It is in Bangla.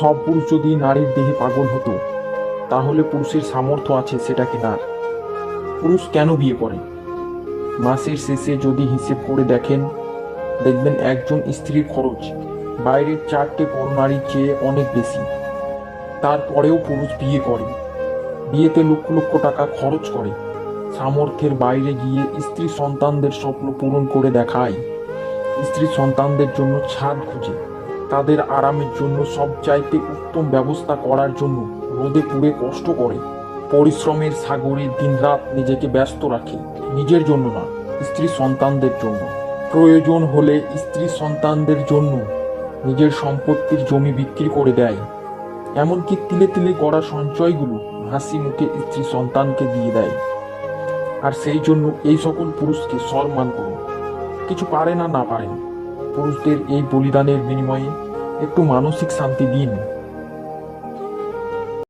সব পুরুষ যদি নারীর দেহে পাগল হতো। তাহলে পুরুষের সামর্থ্য আছে সেটা কেনার পুরুষ কেন বিয়ে করে? মাসের শেষে যদি হিসেব করে দেখেন, দেখবেন একজন স্ত্রীর খরচ বাইরের চারটে পরনারীর চেয়ে অনেক বেশি। তারপরেও পুরুষ বিয়ে করে। বিয়েতে লক্ষ লক্ষ টাকা খরচ করে। সামর্থ্যের বাইরে গিয়ে স্ত্রী সন্তানদের স্বপ্ন পূরণ করে দেখায়। স্ত্রী সন্তানদের জন্য ছাদ খুঁজে। তাদের আরামের জন্য সবচাইতে উত্তম ব্যবস্থা করার জন্য রোদে পুড়ে কষ্ট করে। পরিশ্রমের সাগরে দিনরাত নিজেকে ব্যস্ত রাখে, নিজের জন্য না, স্ত্রী সন্তানদের জন্য। প্রয়োজন হলে স্ত্রী সন্তানদের জন্য নিজের সম্পত্তির জমি বিক্রি করে দেয়। এমনকি তিলে তিলে করা সঞ্চয়গুলো হাসি মুখে স্ত্রী সন্তানকে দিয়ে দেয়। আর সেই জন্য এই সকল পুরুষকে সম্মান করুন। কিছু পারে না না পারেন। পুরুষদের এই বলিদানের বিনিময়ে একটু মানসিক শান্তি দিন।